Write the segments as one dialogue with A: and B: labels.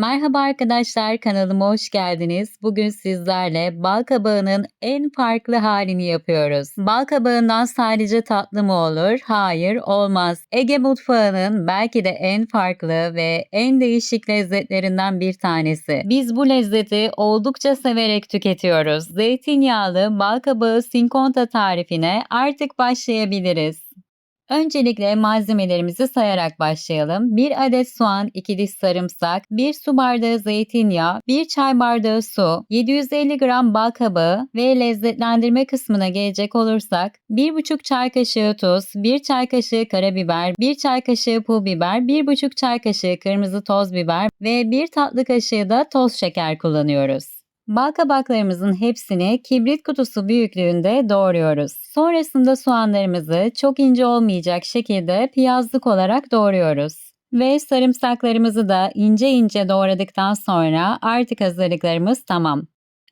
A: Merhaba arkadaşlar kanalıma hoş geldiniz. Bugün sizlerle bal kabağının en farklı halini yapıyoruz. Bal kabağından sadece tatlı mı olur? Hayır olmaz. Ege mutfağının belki de en farklı ve en değişik lezzetlerinden bir tanesi. Biz bu lezzeti oldukça severek tüketiyoruz. Zeytinyağlı bal kabağı sinkonta tarifine artık başlayabiliriz. Öncelikle malzemelerimizi sayarak başlayalım. 1 adet soğan, 2 diş sarımsak, 1 su bardağı zeytinyağı, 1 çay bardağı su, 750 gram bal kabağı ve lezzetlendirme kısmına gelecek olursak 1,5 çay kaşığı tuz, 1 çay kaşığı karabiber, 1 çay kaşığı pul biber, 1,5 çay kaşığı kırmızı toz biber ve 1 tatlı kaşığı da toz şeker kullanıyoruz. Bal kabaklarımızın hepsini kibrit kutusu büyüklüğünde doğruyoruz. Sonrasında soğanlarımızı çok ince olmayacak şekilde piyazlık olarak doğruyoruz. Ve sarımsaklarımızı da ince ince doğradıktan sonra artık hazırlıklarımız tamam.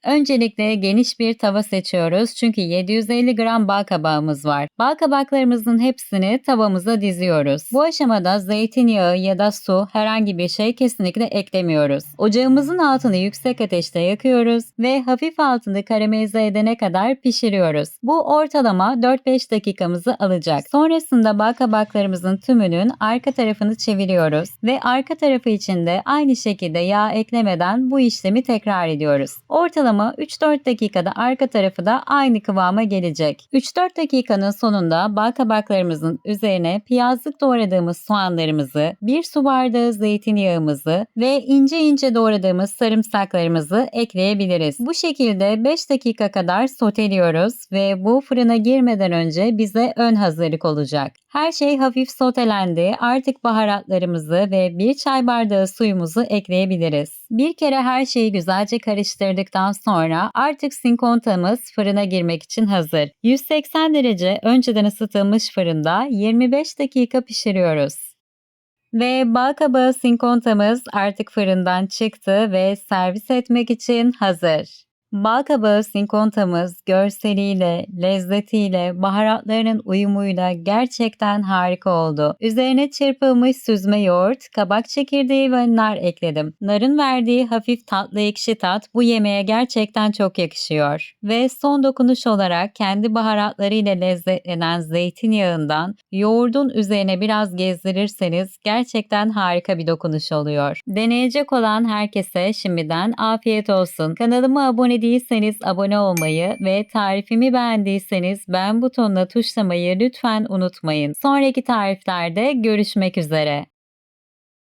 A: Öncelikle geniş bir tava seçiyoruz çünkü 750 gram bal kabağımız var. Bal kabaklarımızın hepsini tavamıza diziyoruz. Bu aşamada zeytinyağı ya da su herhangi bir şey kesinlikle eklemiyoruz. Ocağımızın altını yüksek ateşte yakıyoruz ve hafif altını karamelize edene kadar pişiriyoruz. Bu ortalama 4-5 dakikamızı alacak. Sonrasında bal kabaklarımızın tümünün arka tarafını çeviriyoruz ve arka tarafı için de aynı şekilde yağ eklemeden bu işlemi tekrar ediyoruz. Ortalama ortalama 3-4 dakikada arka tarafı da aynı kıvama gelecek. 3-4 dakikanın sonunda bal kabaklarımızın üzerine piyazlık doğradığımız soğanlarımızı, 1 su bardağı zeytinyağımızı ve ince ince doğradığımız sarımsaklarımızı ekleyebiliriz. Bu şekilde 5 dakika kadar soteliyoruz ve bu fırına girmeden önce bize ön hazırlık olacak. Her şey hafif sotelendi. Artık baharatlarımızı ve bir çay bardağı suyumuzu ekleyebiliriz. Bir kere her şeyi güzelce karıştırdıktan sonra artık sinkontamız fırına girmek için hazır. 180 derece önceden ısıtılmış fırında 25 dakika pişiriyoruz. Ve bal kabağı sinkontamız artık fırından çıktı ve servis etmek için hazır. Balkabağı sinkontamız görseliyle, lezzetiyle, baharatlarının uyumuyla gerçekten harika oldu. Üzerine çırpılmış süzme yoğurt, kabak çekirdeği ve nar ekledim. Narın verdiği hafif tatlı ekşi tat bu yemeğe gerçekten çok yakışıyor. Ve son dokunuş olarak kendi baharatlarıyla lezzetlenen zeytinyağından yoğurdun üzerine biraz gezdirirseniz gerçekten harika bir dokunuş oluyor. Deneyecek olan herkese şimdiden afiyet olsun. Kanalıma abone değilseniz abone olmayı ve tarifimi beğendiyseniz beğen butonuna tuşlamayı lütfen unutmayın. Sonraki tariflerde görüşmek üzere.